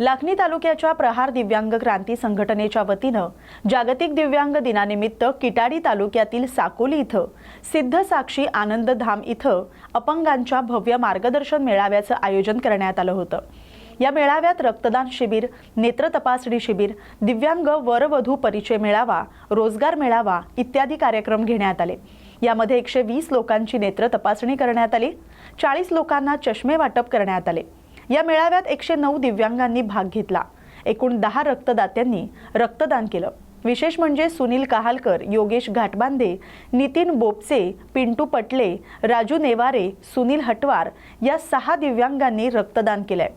लाखनी तालुक्याच्या प्रहार दिव्यांग क्रांती संघटनेच्या वतीनं जागतिक दिव्यांग दिनानिमित्त किटाडी तालुक्यातील साकोली इथं सिद्ध साक्षी आनंद धाम इथं अपंगांच्या भव्य मार्गदर्शन मेळाव्याचं आयोजन करण्यात आलं होतं. या मेळाव्यात रक्तदान शिबिर नेत्र तपासणी शिबिर दिव्यांग वरवधू परिचय मेळावा रोजगार मेळावा इत्यादी कार्यक्रम घेण्यात आले. यामध्ये एकशे वीस लोकांची नेत्र तपासणी करण्यात आली. चाळीस लोकांना चष्मे वाटप करण्यात आले. या मेळाव्यात एकशे नऊ दिव्यांगांनी भाग घेतला. एकूण दहा रक्तदात्यांनी रक्तदान केलं. विशेष म्हणजे सुनील कहालकर योगेश घाटबांधे नितीन बोपचे पिंटू पटले राजू नेवारे सुनील हटवार या सहा दिव्यांगांनी रक्तदान केलंय.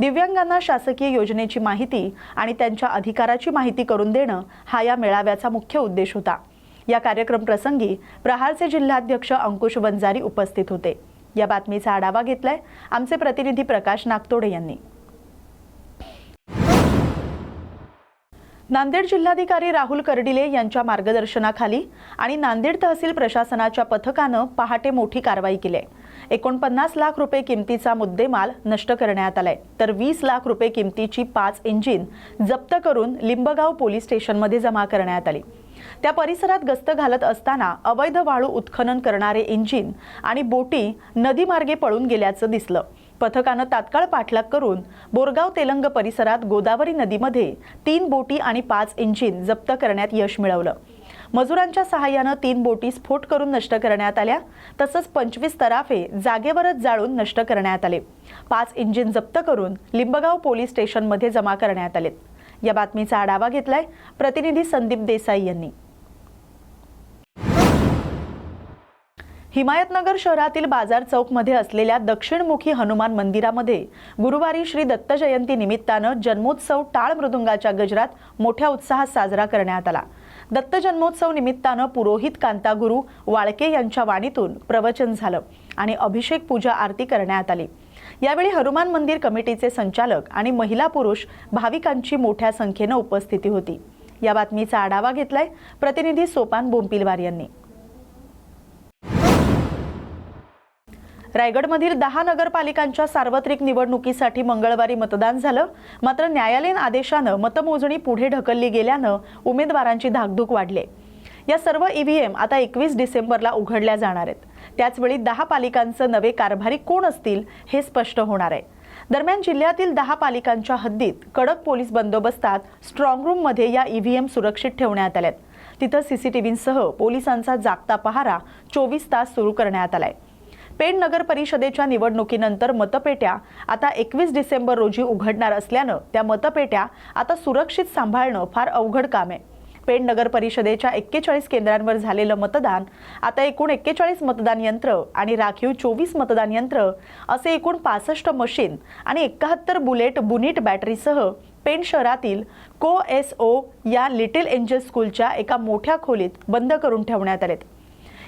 दिव्यांगांना शासकीय योजनेची माहिती आणि त्यांच्या अधिकाराची माहिती करून देणं हा या मेळाव्याचा मुख्य उद्देश होता. या कार्यक्रम प्रसंगी प्रहारचे जिल्हाध्यक्ष अंकुश वंजारी उपस्थित होते. या बातमीचा आढावा घेतलाय. आमचे प्रतिनिधी प्रकाश नागतोडे यांनी. नांदेड जिल्हाधिकारी राहुल कर्डिले यांच्या मार्गदर्शनाखाली आणि नांदेड तहसील प्रशासनाच्या पथकानं पहाटे मोठी कारवाई केली आहे. एकोणपन्नास लाख रुपये किमतीचा मुद्देमाल नष्ट करण्यात आलाय. तर वीस लाख रुपये किमतीची पाच इंजिन जप्त करून लिंबगाव पोलीस स्टेशनमध्ये जमा करण्यात आली. त्या परिसरात गस्त घालत असताना अवैध वाळू उत्खनन करणारे इंजिन आणि बोटी नदीमार्गे पळून गेल्याचं दिसलं. पथकानं तात्काळ पाठलाग करून बोरगाव तेलंग परिसरात गोदावरी नदीमध्ये तीन बोटी आणि पाच इंजिन जप्त करण्यात यश मिळवलं. मजुरांच्या सहाय्यानं तीन बोटी स्फोट करून नष्ट करण्यात आल्या तसंच पंचवीस तराफे जागेवरच जाळून नष्ट करण्यात आले. पाच इंजिन जप्त करून लिंबगाव पोलीस स्टेशनमध्ये जमा करण्यात आलेत. या बातमीचा आढावा घेतलाय प्रतिनिधी संदीप देसाई यांनी. हिमायतनगर शहरातील बाजार चौकमध्ये असलेल्या दक्षिणमुखी हनुमान मंदिरामध्ये गुरुवारी श्री दत्त जयंती निमित्तानं जन्मोत्सव टाळ मृदुंगाच्या गजरात मोठ्या उत्साहात साजरा करण्यात आला. दत्त जन्मोत्सव निमित्तानं पुरोहित कांतागुरू वाळके यांच्या वाणीतून प्रवचन झालं आणि अभिषेक पूजा आरती करण्यात आली. यावेळी हनुमान मंदिर कमिटीचे संचालक आणि महिला पुरुष भाविकांची मोठ्या संख्येनं उपस्थिती होती. या बातमीचा आढावा घेतलाय प्रतिनिधी सोपान बोंपिलवार यांनी. रायगडमधील दहा नगरपालिकांच्या सार्वत्रिक निवडणुकीसाठी मंगळवारी मतदान झालं. मात्र न्यायालयीन आदेशानं मतमोजणी पुढे ढकलली गेल्यानं उमेदवारांची धाकधूक वाढली. या सर्व ईव्हीएम आता एकवीस डिसेंबरला उघडल्या जाणार आहेत. त्याचवेळी दहा पालिकांचं नवे कारभारी कोण असतील हे स्पष्ट होणार आहे. दरम्यान जिल्ह्यातील दहा पालिकांच्या हद्दीत कडक पोलीस बंदोबस्तात स्ट्रॉंग रूममध्ये या ईव्हीएम सुरक्षित ठेवण्यात आल्यात. तिथं सीसीटीव्हीसह पोलिसांचा जागता पहारा चोवीस तास सुरू करण्यात आलाय. पेण नगर परिषदेच्या निवडणुकीनंतर मतपेट्या आता एकवीस डिसेंबर रोजी उघडणार असल्यानं त्या मतपेट्या आता सुरक्षित सांभाळणं फार अवघड काम आहे. पेण नगर परिषदेच्या एक्केचाळीस केंद्रांवर झालेलं मतदान आता एकूण एक्केचाळीस मतदान यंत्र आणि राखीव चोवीस मतदान यंत्र असे एकूण पासष्ट मशीन आणि एकाहत्तर बुलेट बुनिट बॅटरीसह पेण शहरातील को एस ओ या लिटिल एंजल स्कूलच्या एका मोठ्या खोलीत बंद करून ठेवण्यात आलेत.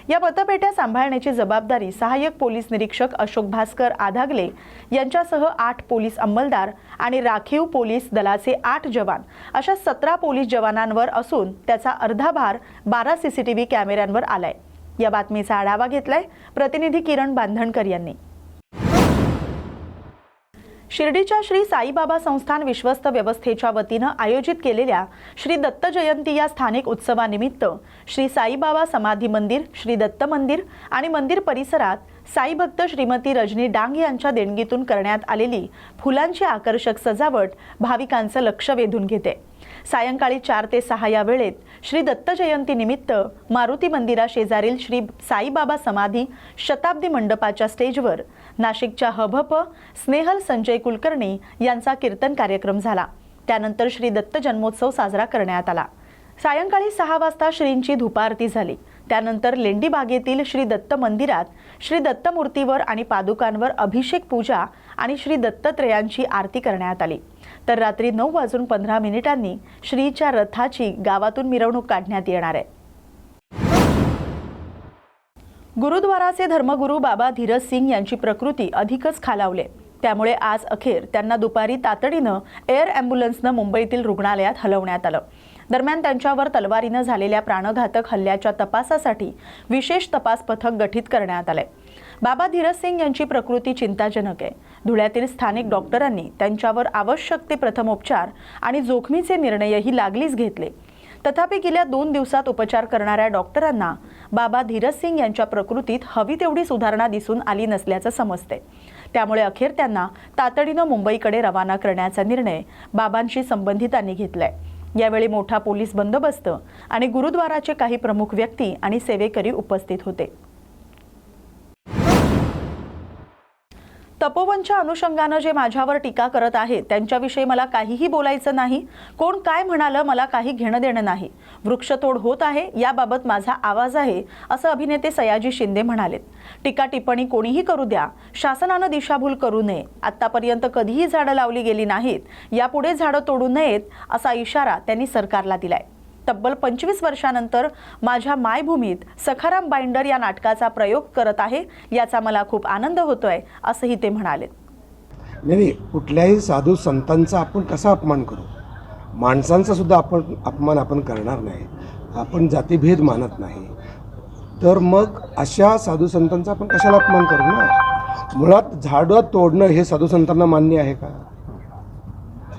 या मतपेट्या सांभाळण्याची जबाबदारी सहाय्यक पोलीस निरीक्षक अशोक भास्कर आधागले यांच्यासह आठ पोलीस अंमलदार आणि राखीव पोलीस दलाचे आठ जवान अशा सतरा पोलीस जवानांवर असून त्याचा अर्धा भार बारा सीसीटीव्ही कॅमेऱ्यांवर आलाय. या बातमीचा आढावा घेतलाय प्रतिनिधी किरण बांधणकर यांनी. शिर्डीच्या श्री साईबाबा संस्थान विश्वस्त व्यवस्थेच्या वतीनं आयोजित केलेल्या श्री दत्त जयंती या स्थानिक उत्सवानिमित्त श्री साईबाबा समाधी मंदिर श्री दत्त मंदिर आणि मंदिर परिसरात साई भक्त श्रीमती रजनी डांग यांच्या देणगीतून करण्यात आलेली फुलांची आकर्षक सजावट भाविकांचं लक्ष वेधून घेते. सायंकाळी चार ते सहा या वेळेत श्री दत्त मारुती मंदिराशेजारील श्री साईबाबा समाधी शताब्दी मंडपाच्या स्टेजवर नाशिकच्या हभप स्नेहल संजय कुलकर्णी यांचा कीर्तन कार्यक्रम झाला. त्यानंतर श्री दत्त जन्मोत्सव साजरा करण्यात आला. सायंकाळी सहा वाजता श्रींची धुपारती झाली. त्यानंतर लेंडी बागेतील श्री दत्त मंदिरात श्री दत्त मूर्तीवर आणि पादुकांवर अभिषेक पूजा आणि श्री दत्तत्रयांची आरती करण्यात आली. तर रात्री नऊ वाजून पंधरा मिनिटांनी श्रीच्या रथाची गावातून मिरवणूक काढण्यात येणार आहे. गुरुद्वाराचे धर्मगुरू बाबा धीरज सिंग यांची प्रकृती अधिकच खालावले. त्यामुळे आज अखेर त्यांना दुपारी तातडीनं एअर अँब्युलन्सनं मुंबईतील रुग्णालयात हलवण्यात आलं. दरम्यान त्यांच्यावर तलवारीनं झालेल्या प्राणघातक हल्ल्याच्या तपासासाठी विशेष तपास पथक गठीत करण्यात आलंय. बाबा धीरज सिंग यांची प्रकृती चिंताजनक आहे. धुळ्यातील स्थानिक डॉक्टरांनी त्यांच्यावर आवश्यक ते प्रथमोपचार आणि जोखमीचे निर्णयही लागलीच घेतले. तथापि गेल्या दोन दिवसात उपचार करणाऱ्या डॉक्टरांना बाबा धीरज सिंग यांच्या प्रकृतीत हवी तेवढी सुधारणा दिसून आली नसल्याचं समजते. त्यामुळे अखेर त्यांना तातडीनं मुंबईकडे रवाना करण्याचा निर्णय बाबांशी संबंधितांनी घेतलाय. यावेळी मोठा पोलीस बंदोबस्त आणि गुरुद्वाराचे काही प्रमुख व्यक्ती आणि सेवेकरी उपस्थित होते. तपोवनच्या अनुषंगानं जे माझ्यावर टीका करत आहेत त्यांच्याविषयी मला काहीही बोलायचं नाही. कोण काय म्हणालं मला काही घेणं देणं नाही. वृक्षतोड होत आहे याबाबत माझा आवाज आहे असं अभिनेते सयाजी शिंदे म्हणालेत. टीका टिप्पणी कोणीही करू द्या. शासनानं दिशाभूल करू नये. आतापर्यंत कधीही झाडं लावली गेली नाहीत. यापुढे झाडं तोडू नयेत असा इशारा त्यांनी सरकारला दिलाय. तब्बल पंचवीस वर्षानंतर माझ्या मायभूमीत सखाराम बाइंडर या नाटकाचा प्रयोग करत आहे याचा मला खूप आनंद होतोय असंही ते म्हणाले. नाही नाही कुठल्याही साधू संतांचा आपण कसा अपमान करू? माणसांचा सुद्धा आपण अपमान आपण करणार नाही. आपण जातीभेद मानत नाही. तर मग अशा साधू संतांचा आपण कशाला अपमान करू ना? मुळात झाडं तोडणं हे साधू संतांना मान्य आहे का?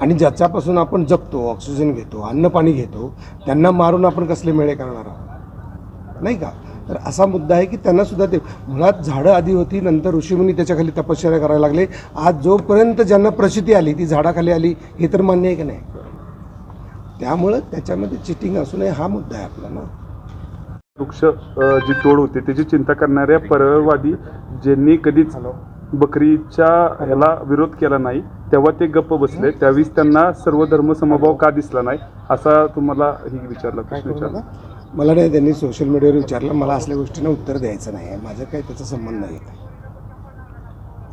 आणि ज्याच्यापासून आपण जगतो ऑक्सिजन घेतो अन्न पाणी घेतो त्यांना मारून आपण कसले मेळे करणार आहोत? नाही का? तर असा मुद्दा आहे की त्यांना सुद्धा ते मुळात झाडं आधी होती नंतर ऋषीमुनी त्याच्याखाली तपश्चर्या करायला लागले. आज जोपर्यंत ज्यांना प्रचिती आली ती झाडाखाली आली हे तर मान्य आहे की नाही? त्यामुळं त्याच्यामध्ये चिटिंग असू नये हा मुद्दा आहे आपला ना. वृक्ष जी तोड होते त्याची चिंता करणाऱ्या परवादी ज्यांनी कधीच बकरीच्या ह्याला विरोध केला नाही तेव्हा ते गप्प बसले. त्यावेळेस त्यांना सर्व धर्म समभाव का दिसला नाही असा तुम्हाला ही विचारला प्रश्न विचारला? मला नाही त्यांनी सोशल मीडियावर विचारलं. मला असल्या गोष्टींना उत्तर द्यायचं नाही. आहे माझं काही त्याचा संबंध नाही.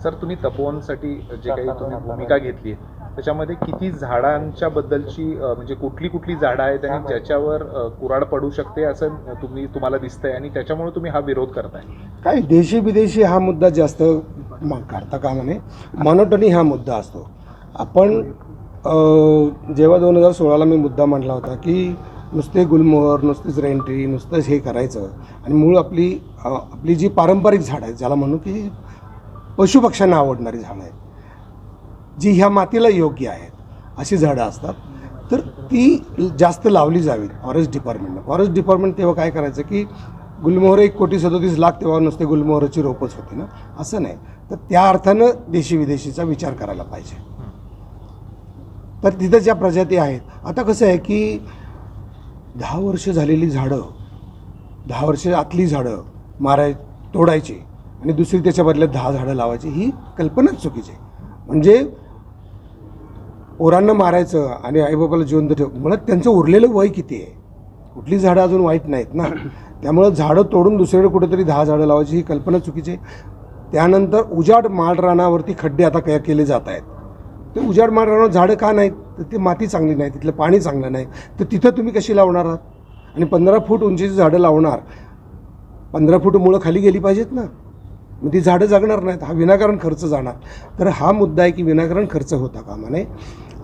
सर तुम्ही तपोवनसाठी जे काही तुम्ही भूमिका घेतली त्याच्यामध्ये किती झाडांच्या बद्दलची म्हणजे कुठली कुठली झाडं आहेत आणि ज्याच्यावर कुऱ्हाड पडू शकते असं तुम्ही तुम्हाला दिसतंय आणि त्याच्यामुळे तुम्ही हा विरोध करताय. काय देशी विदेशी हा मुद्दा जास्त काढता कामा नये. मॉनोटनी हा मुद्दा असतो. आपण जेव्हा दोन हजार सोळाला मी मुद्दा मांडला होता की नुसते गुलमोहर नुसतीच रेंट्री नुसतंच हे करायचं आणि मूळ आपली आपली जी पारंपरिक झाडं आहेत ज्याला म्हणू की पशुपक्ष्यांना आवडणारी झाडं आहेत जी ह्या मातीला योग्य आहेत अशी झाडं असतात. तर ती जास्त लावली जावीत फॉरेस्ट डिपार्टमेंटनं. फॉरेस्ट डिपार्टमेंट तेव्हा काय करायचं की गुलमोहर एक कोटी सदोतीस लाख तेव्हा नुसते गुलमोहराची रोपच होती ना? असं नाही. तर त्या अर्थानं देशी विदेशीचा विचार करायला पाहिजे. तर तिथं ज्या प्रजाती आहेत आता कसं आहे की दहा वर्ष झालेली झाडं दहा वर्ष आतली झाडं माराय तोडायची आणि दुसरी त्याच्या बदल्यात दहा झाडं लावायची ही कल्पनाच चुकीची आहे. म्हणजे पोरांना मारायचं आणि आईबाबाला जिवंत ठेव मला त्यांचं उरलेलं वय किती आहे? कुठली झाडं अजून वाईट नाहीत ना? त्यामुळं झाडं तोडून दुसरीकडे कुठेतरी दहा झाडं लावायची ही कल्पना चुकीची आहे. त्यानंतर उजाड माळरानावरती खड्डे आता काय केले जात आहेत. ते उजाड माळरानावर झाडं का नाहीत? तर ती माती चांगली नाही तिथलं पाणी चांगलं नाही. तर तिथं तुम्ही कशी लावणार आहात? आणि पंधरा फूट उंचीची झाडं लावणार. पंधरा फूट मुळं खाली गेली पाहिजेत ना? मग ती झाडं जगणार नाहीत हा विनाकारण खर्च जाणार. तर हा मुद्दा आहे की विनाकारण खर्च होता कामा नये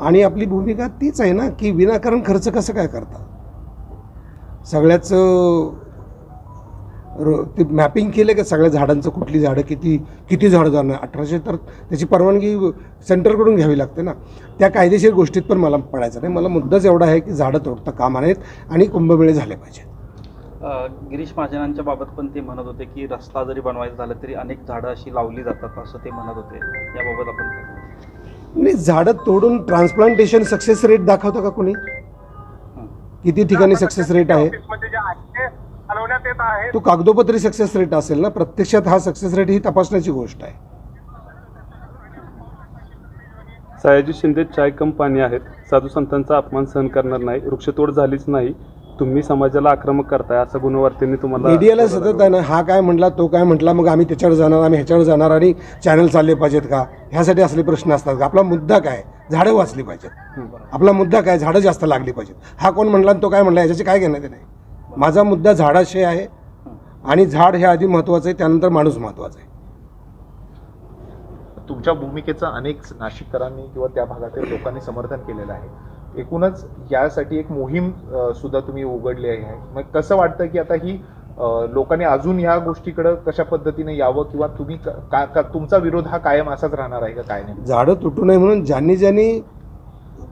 आणि आपली भूमिका तीच आहे ना की विनाकारण खर्च कसं काय करता सगळ्याच रो- ते मॅपिंग केलं का सगळ्या झाडांचं कुठली झाडं किती किती झाडं जाणार? अठराशे तर त्याची परवानगी सेंटरकडून घ्यावी लागते ना. त्या कायदेशीर गोष्टीत पण मला पडायचं नाही. मला मुद्दाच एवढा आहे की झाडं तोडता कामा आहेत आणि कुंभमेळे झाले पाहिजेत. गिरीश महाजनांच्या बाबत पण ते म्हणत होते की रस्ता जरी बनवायचा झाला तरी अनेक झाडं अशी लावली जातात असं ते म्हणत होते. याबाबत आपण? नाही झाडं तोडून ट्रान्सप्लांटेशन सक्सेस रेट दाखवतं का कोणी? किती ठिकाणी सक्सेस रेट आहे? तो कागदोपत्री सक्सेस रेट असेल ना प्रत्यक्षात हा सक्सेस रेट ही तपासण्याची गोष्ट आहे. सयाजी शिंदे चाय कम पाणी आहेत. साधू संतांचा अपमान सहन करणार नाही. वृक्षतोड झालीच नाही. तुम्ही समाजाला आक्रमक करताय असं गुणवार्तेने तुम्हाला मीडियाला सतत आहे ना हा काय म्हटला तो काय म्हटला मग आम्ही त्याच्यावर जाणार आम्ही ह्याच्यावर जाणार आणि चॅनल चालले पाहिजेत का? ह्यासाठी असले प्रश्न असतात का? आपला मुद्दा काय? झाडं वाचली पाहिजेत. आपला मुद्दा काय? झाडं जास्त लागली पाहिजेत. हा कोण म्हणला आणि तो काय म्हणला ह्याच्याचे काय घेणं ते नाही माझा मुद्दा झाडाशी आहे आणि झाड हे आधी महत्त्वाचं आहे त्यानंतर माणूस महत्त्वाचा आहे. तुमच्या भूमिकेचं अनेक नाशिककरांनी किंवा त्या भागातील लोकांनी समर्थन केलेलं आहे. एकूणच यासाठी एक मोहीम सुद्धा तुम्ही उघडली आहे. मग कसं वाटतं की आता ही लोकांनी अजून ह्या गोष्टीकडे कशा पद्धतीने यावं किंवा तुम्ही क- का का- तुमचा विरोध हा कायम असाच राहणार आहे का काय नाही? झाडं तुटू नये म्हणून ज्यांनी ज्यांनी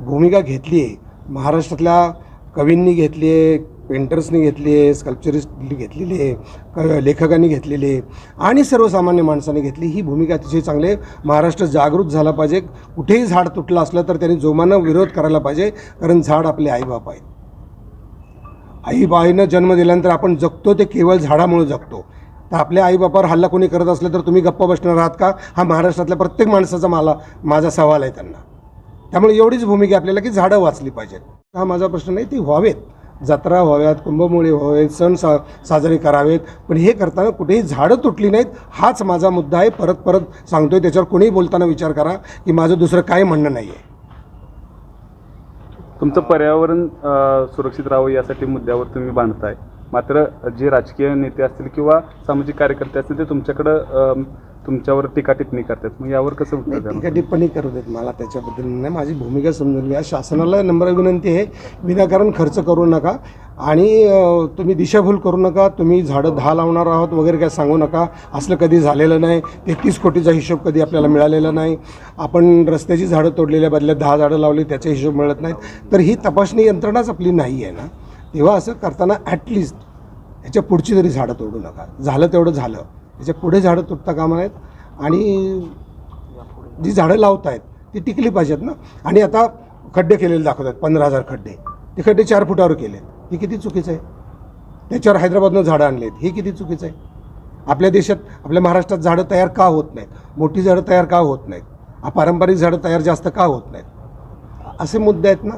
भूमिका घेतली आहे महाराष्ट्रातल्या कवींनी घेतली आहे पेंटर्सनी घेतली आहे स्कल्पचरिस्टनी घेतलेली आहे क लेखकांनी घेतलेली आहे आणि सर्वसामान्य माणसाने घेतली. ही भूमिका अतिशय चांगली आहे. महाराष्ट्र जागृत झाला पाहिजे. कुठेही झाड तुटलं असलं तर त्यांनी जोमानं विरोध करायला पाहिजे कारण झाड आपले आईबाप आहेत. आईबाईनं जन्म दिल्यानंतर आपण जगतो ते केवळ झाडामुळे जगतो. तर आपल्या आईबापावर हल्ला कोणी करत असलं तर तुम्ही गप्पा बसणार आहात का? हा महाराष्ट्रातल्या प्रत्येक माणसाचा मला माझा सवाल आहे त्यांना. त्यामुळे एवढीच भूमिका आपल्याला की झाडं वाचली पाहिजेत. हा माझा प्रश्न नाही ती व्हावेत. जत्रा व्हाव्यात कुंभमेळे व्हावेत सण सा साजरे करावेत. पण हे करताना कुठेही झाडं तुटली नाहीत हाच माझा मुद्दा आहे. परत परत सांगतोय त्याच्यावर कोणीही बोलताना विचार करा की माझं दुसरं काय म्हणणं नाही आहे तुमचं पर्यावरण सुरक्षित राहावं यासाठी मुद्द्यावर तुम्ही बांधताय. मात्र जे राजकीय नेते असतील किंवा सामाजिक कार्यकर्ते असतील ते तुमच्याकडं तुमच्यावर टीका टिप्पणी करतात. मग यावर कसं? टीका टिप्पणी करू देत मला त्याच्याबद्दल नाही. माझी भूमिका समजून घ्या. शासनाला नम्र विनंती आहे विनाकारण खर्च करू नका आणि तुम्ही दिशाभूल करू नका तुम्ही झाडं दहा लावणार आहोत वगैरे काय सांगू नका. असलं कधी झालेलं नाही. तेहतीस कोटीचा हिशोब कधी आपल्याला मिळालेला नाही. आपण रस्त्याची झाडं तोडलेल्या बदल्यात दहा झाडं लावली त्याचे हिशोब मिळत नाहीत. तर ही तपासणी यंत्रणाच आपली नाही आहे ना. तेव्हा असं करताना ॲटलिस्ट ह्याच्या पुढची तरी झाडं तोडू नका. झालं तेवढं झालं. त्याच्या पुढे झाडं तुटता कामा नाहीत आणि जी झाडं लावत आहेत ती टिकली पाहिजेत ना. आणि आता खड्डे केलेले दाखवतात पंधरा हजार खड्डे. ते खड्डे चार फुटावर केले हे किती चुकीचं आहे? त्याच्यावर हैदराबादनं झाडं आणलेत. हे किती चुकीचं आहे? आपल्या देशात आपल्या महाराष्ट्रात झाडं तयार का होत नाहीत? मोठी झाडं तयार का होत नाहीत? पारंपरिक झाडं तयार जास्त का होत नाहीत? असे मुद्दे आहेत ना.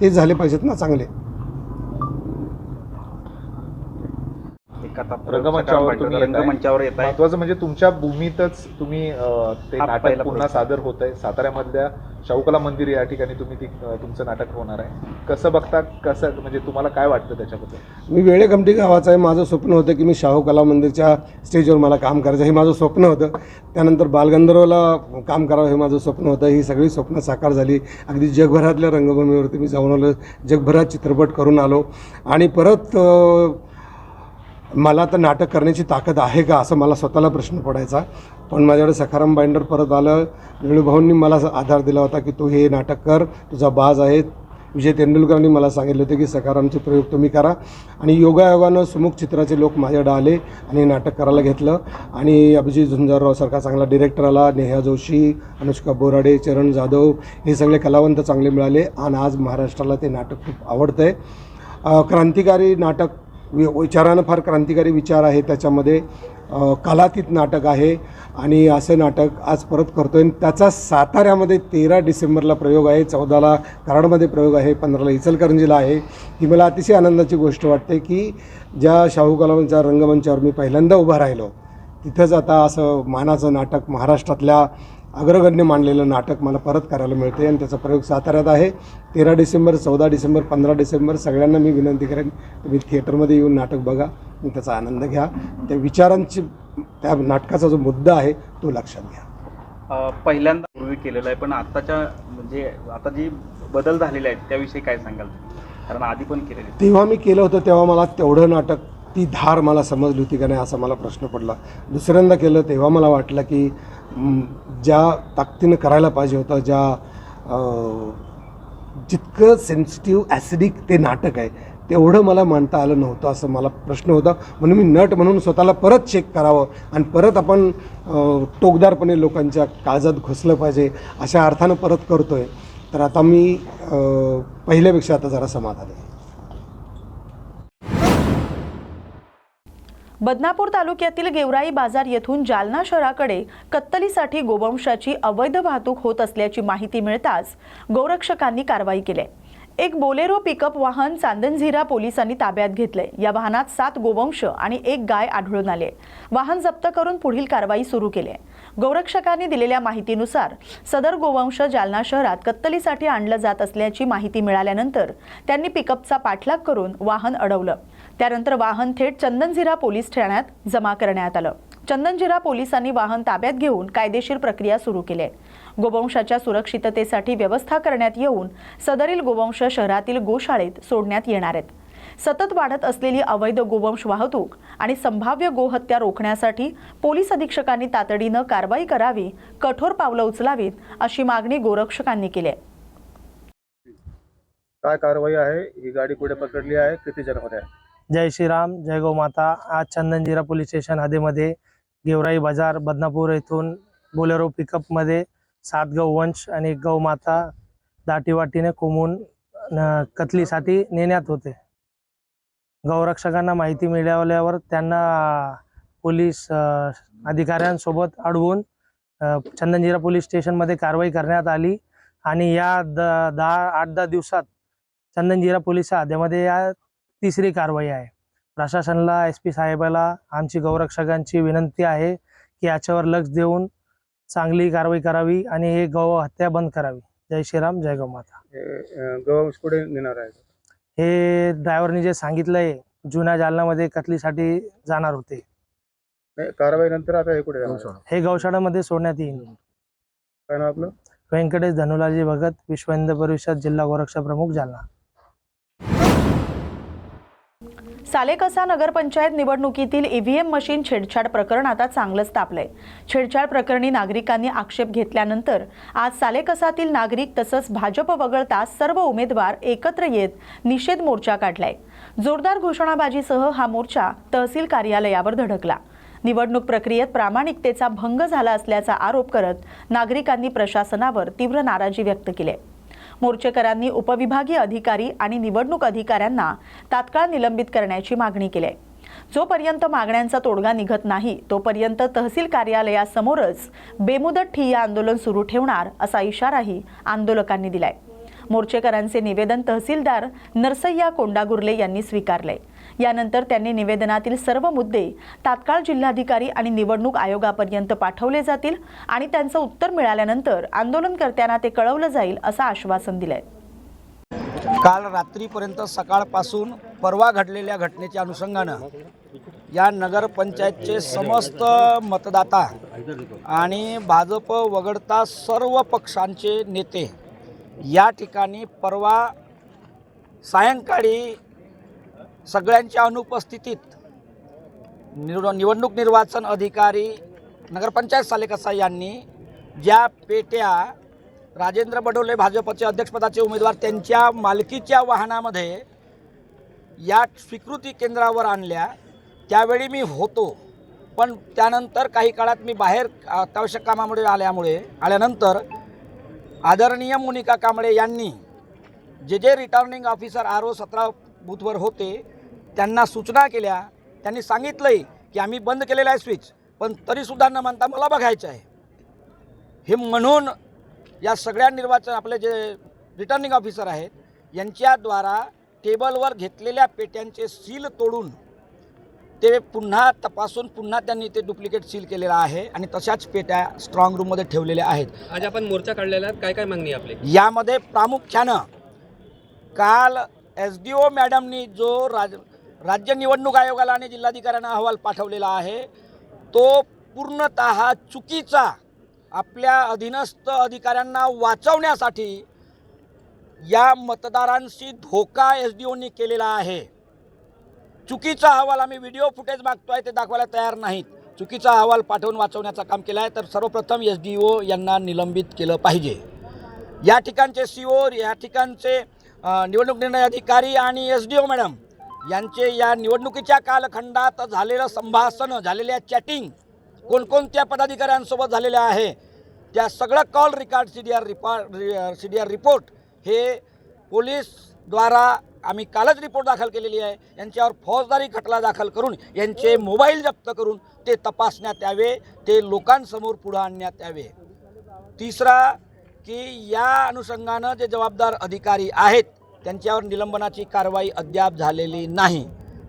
ते झाले पाहिजेत ना चांगले. एक आता रंगमंचावर तुम्ही येताय. रंगमंचावर येत आहे. महत्वाचं म्हणजे तुमच्या भूमीतच तुम्ही अ, ते हा नाटक पहिला पुन्हा प्रयोग. सादर होत आहे साताऱ्यामधल्या शाहूकला मंदिर या ठिकाणी तुम्ही ती अ, तुमचं नाटक होणार आहे. कसं बघता कसं म्हणजे तुम्हाला काय वाटतं त्याच्याबद्दल? मी वेळेकमटी गावाचं आहे. माझं स्वप्न होतं की मी शाहू कला मंदिरच्या स्टेजवर मला काम करायचं हे माझं स्वप्न होतं. त्यानंतर बालगंधर्वला काम करावं हे माझं स्वप्न होतं. ही सगळी स्वप्न साकार झाली. अगदी जगभरातल्या रंगभूमीवरती मी जाऊन आलो. जगभरात चित्रपट करून आलो. आणि परत अं, मला तर नाटक करण्याची ताकद आहे का असं मला स्वतःला प्रश्न पडायचा. पण माझ्याकडे सखाराम बाइंडर परत आलं. वेळूभाऊंनी मला आधार दिला होता की तू हे नाटक कर. तुझा बाज आहे. विजय तेंडुलकरांनी मला सांगितलं होतं की सखारामचे प्रयोग तुम्ही करा. आणि योगायोगानं सुमुख चित्राचे लोक माझ्याकडे आले आणि नाटक करायला घेतलं. आणि अभिजित झुंजाररावसारखा चांगला डिरेक्टर आला. नेहा जोशी अनुष्का बोराडे चरण जाधव हे सगळे कलावंत चांगले मिळाले. आणि आज महाराष्ट्राला ते नाटक खूप आवडतं आहे क्रांतिकारी नाटक वि विचारानं फार क्रांतिकारी विचार आहे त्याच्यामध्ये कलातीत नाटक आहे आणि असं नाटक आज परत करतो आहे त्याचा साताऱ्यामध्ये तेरा डिसेंबरला प्रयोग आहे चौदाला कराडमध्ये प्रयोग आहे पंधराला इचलकरंजीला आहे. ही मला अतिशय आनंदाची गोष्ट वाटते की ज्या शाहू कलावंच्या रंगमंचावर मी पहिल्यांदा उभा राहिलो तिथंच आता असं मानाचं नाटक महाराष्ट्रातल्या अग्रगण्य मानलेलं नाटक मला परत करायला मिळते आणि त्याचा प्रयोग साताऱ्यात आहे तेरा डिसेंबर चौदा डिसेंबर पंधरा डिसेंबर सगळ्यांना मी विनंती करेन तुम्ही थिएटरमध्ये येऊन नाटक बघा आणि त्याचा आनंद घ्या त्या विचारांची त्या नाटकाचा जो मुद्दा आहे तो लक्षात घ्या पहिल्यांदा पूर्वी केलेलं आहे पण आताच्या म्हणजे आता जी बदल झालेले आहेत त्याविषयी काय सांगाल? कारण आधी पण केलेले. तेव्हा मी केलं होतं तेव्हा मला तेवढं नाटक ती धार मला समजली होती का नाही असा मला प्रश्न पडला. दुसऱ्यांदा केलं तेव्हा मला वाटलं की ज्या ताकदीनं करायला पाहिजे होतं ज्या जितकं सेन्सिटिव्ह ॲसिडिक ते नाटक आहे तेवढं मला मांडता आलं नव्हतं असं मला प्रश्न होता. म्हणून मी नट म्हणून स्वतःला परत चेक करावं आणि परत आपण टोकदारपणे लोकांच्या काळजात घुसलं पाहिजे अशा अर्थानं परत करतो आहे तर आता मी पहिल्यापेक्षा आता जरा समाधान आहे. बदनापूर तालुक्यातील गेवराई बाजार येथून जालना शहराकडे कत्तलीसाठी गोवंशाची अवैध वाहतूक होत असल्याची माहिती मिळताच गोरक्षकांनी कारवाई केली. एक बोलेरो पिकअप वाहन चांदनझिरा पोलिसांनी ताब्यात घेतले या वाहनात सात गोवंश आणि एक गाय आढळून आले वाहन जप्त करून पुढील कारवाई सुरू केली गोरक्षकांनी दिलेल्या माहितीनुसार सदर गोवंश जालना शहरात कत्तलीसाठी आणलं जात असल्याची माहिती मिळाल्यानंतर त्यांनी पिकअपचा पाठलाग करून वाहन अडवलं. त्यानंतर वाहन थेट चंदनझिरा पोलीस ठाण्यात जमा करण्यात आलं. चंदनजिरा पोलिसांनी वाहन ताब्यात घेऊन कायदेशीर प्रक्रिया सुरू केली. आहे गोवंशाच्या सुरक्षिततेसाठी व्यवस्था करण्यात येऊन सदरील गोवंश शहरातील गोशाळेत सोडण्यात येणार आहेत. सतत वाढत असलेली अवैध गोवंश वाहतूक आणि संभाव्य गोहत्या रोखण्यासाठी पोलीस अधीक्षकांनी तातडीनं कारवाई करावी कठोर पावलं उचलावीत अशी मागणी गोरक्षकांनी केली आहे. काय कारवाई आहे? ही गाडी कुठे पकडली आहे. किती जण होत्या? जय श्रीराम जय गो माता. आज चंदनजिरा पोलीस स्टेशन हदेमध्ये गेवराई बाजार बदनापूर येथून बोलेरो पिकअपमध्ये सात गौवंश आणि गौमाता दाटीवाटीने कोंबून कतलीसाठी नेण्यात होते. गौरक्षकांना माहिती मिळाल्यावर त्यांना पोलीस अधिकाऱ्यांसोबत अडवून चंदनजीरा चंदनजिरा पोलीस स्टेशनमध्ये कारवाई करण्यात आली आणि या द दहा आठ दहा दिवसात चंदनजिरा पोलीसच्या हद्यामध्ये या तिसरी कारवाई आहे. प्रशासनाला एस पी साहेबाला आमची गौरक्षकांची विनंती आहे की याच्यावर लक्ष देऊन चांगली कारवाई करावी आणि हे गौ हत्या बंद करावी. जय श्रीराम जय गौ माता. गव्हांश पुढे नेणार आहे? हे ड्रायव्हरने जे सांगितलंय जुन्या जालन्यामध्ये कतलीसाठी जाणार होते. कारवाई नंतर आता हे कुठे? हे गौशाळामध्ये सोडण्यात येईल. काय नाव आपलं? व्यंकटेश धनुलाजी भगत विश्व हिंद परिषद जिल्हा गोरक्षा प्रमुख जालना. सालेकसा नगरपंचायत निवडणुकीतील ईव्हीएम मशीन छेडछाड प्रकरण आता चांगलंच तापलंय. छेडछाड प्रकरणी नागरिकांनी आक्षेप घेतल्यानंतर आज सालेकसातील नागरिक तसंच भाजप वगळता सर्व उमेदवार एकत्र येत निषेध मोर्चा काढलाय. जोरदार घोषणाबाजीसह हा मोर्चा तहसील कार्यालयावर धडकला. निवडणूक प्रक्रियेत प्रामाणिकतेचा भंग झाला असल्याचा आरोप करत नागरिकांनी प्रशासनावर तीव्र नाराजी व्यक्त केली आहे. मोर्चेकरांनी उपविभागीय अधिकारी आणि निवडणूक अधिकाऱ्यांना तात्काळ निलंबित करण्याची मागणी केली आहे. जोपर्यंत मागण्यांचा तोडगा निघत नाही तोपर्यंत तहसील कार्यालयासमोरच बेमुदत ठिय्या आंदोलन सुरू ठेवणार असा इशाराही आंदोलकांनी दिलाय. मोर्चेकरांचे निवेदन तहसीलदार नरसय्या कोंडागुर्ले यांनी स्वीकारले यानंतर त्यांनी निवेदनातील सर्व मुद्दे तात्काळ जिल्हाधिकारी आणि निवडणूक आयोगापर्यंत पाठवले जातील आणि त्यांचं उत्तर मिळाल्यानंतर आंदोलनकर्त्यांना ते कळवलं जाईल असं आश्वासन दिलंय. काल रात्रीपर्यंत सकाळपासून परवा घडलेल्या घटनेच्या अनुषंगानं या नगरपंचायतचे समस्त मतदाता आणि भाजप वगळता सर्व पक्षांचे नेते या ठिकाणी परवा सायंकाळी सगळ्यांच्या अनुपस्थितीत निव निवडणूक निर्वाचन अधिकारी नगरपंचायत सालेकसा यांनी ज्या पेट्या राजेंद्र बडोले भाजपचे अध्यक्षपदाचे उमेदवार त्यांच्या मालकीच्या वाहनामध्ये या स्वीकृती केंद्रावर आणल्या त्यावेळी मी होतो. पण त्यानंतर काही काळात मी बाहेर अत्यावश्यक कामामुळे आल्यामुळे आल्यानंतर आदरणीय मोनिका कांबळे यांनी जे जे रिटर्निंग ऑफिसर आर ओ सतरा बूथवर होते त्यांना सूचना केल्या त्यांनी सांगितलंही की आम्ही बंद केलेला आहे स्विच पण तरीसुद्धा न मानता मला बघायचं आहे. हे म्हणून या सगळ्या निर्वाचन आपले जे रिटर्निंग ऑफिसर आहेत यांच्याद्वारा टेबलवर घेतलेल्या पेट्यांचे सील तोडून ते पुन्हा तपासून पुन्हा त्यांनी ते डुप्लिकेट सील केलेलं आहे आणि तशाच पेट्या स्ट्रॉंग रूममध्ये ठेवलेल्या आहेत. आज आपण मोर्चा काढलेला आहे. काय काय मागणी आपली? यामध्ये प्रामुख्यानं काल एस डी ओ मॅडमनी जो राज राज्य निवडणूक आयोगाला आणि जिल्हाधिकाऱ्यांना अहवाल पाठवलेला आहे. तो पूर्णत चुकीचा आपल्या अधीनस्थ अधिकाऱ्यांना वाचवण्यासाठी या मतदारांशी धोका एस डी ओनी केलेला आहे. चुकीचा अहवाल आम्ही व्हिडिओ फुटेज मागतोय ते दाखवायला तयार नाहीत. चुकीचा अहवाल पाठवून वाचवण्याचं काम केलं आहे तर सर्वप्रथम एस डी ओ यांना निलंबित केलं पाहिजे. या ठिकाणचे सी ओ या ठिकाणचे निवडणूक निर्णय अधिकारी आणि एस डी ओ मॅडम यांचे या निवडणुकीच्या कालखंडात झालेलं संभाषण झालेल्या चॅटिंग कोणकोणत्या पदाधिकाऱ्यांसोबत झालेल्या आहे त्या सगळं call record C D R report C D R report हे पोलीसद्वारा आम्ही कालच रिपोर्ट दाखल केलेली आहे. यांच्यावर फौजदारी खटला दाखल करून यांचे मोबाईल जप्त करून ते तपासण्यात यावे ते लोकांसमोर पुढं आणण्यात यावे. तिसरा की या अनुषंगानं जे जबाबदार अधिकारी आहेत त्यांच्यावर निलंबनाची कारवाई अद्याप झालेली नाही.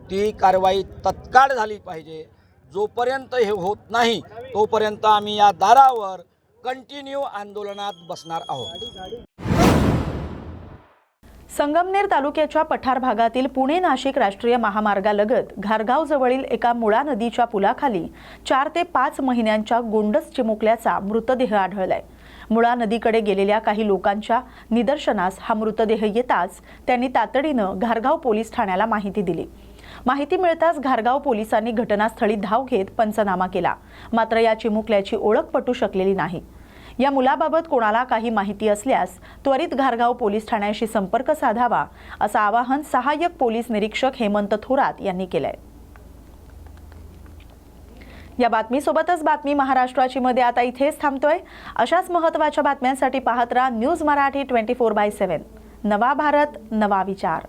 ती कारवाई तत्काळ झाली पाहिजे. जोपर्यंत हे होत नाही तोपर्यंत आम्ही या दारावर कंटिन्यू आंदोलनात बसणार आहोत. संगमनेर तालुक्याच्या पठार भागातील पुणे नाशिक राष्ट्रीय महामार्गालगत घारगाव जवळील एका मुळा नदीच्या पुलाखाली चार ते पाच महिन्यांच्या गोंडस चिमुकल्याचा मृतदेह आढळलाय. मुळा नदीकडे गेलेल्या काही लोकांच्या निदर्शनास हा मृतदेह येताच त्यांनी तातडीनं घारगाव पोलीस ठाण्याला माहिती दिली. माहिती मिळताच घारगाव पोलिसांनी घटनास्थळी धाव घेत पंचनामा केला. मात्र या चिमुकल्याची ओळख पटू शकलेली नाही. या मुलाबाबत कोणाला काही माहिती असल्यास त्वरित घारगाव पोलीस ठाण्याशी संपर्क साधावा असं आवाहन सहाय्यक पोलीस निरीक्षक हेमंत थोरात यांनी केलंय. या बातमीसोबतच बातमी महाराष्ट्राची मध्ये आता इथेच थांबतोय. अशाच महत्त्वाच्या बातम्यांसाठी पाहत राहा news Marathi twenty four by seven. नवा भारत नवा विचार.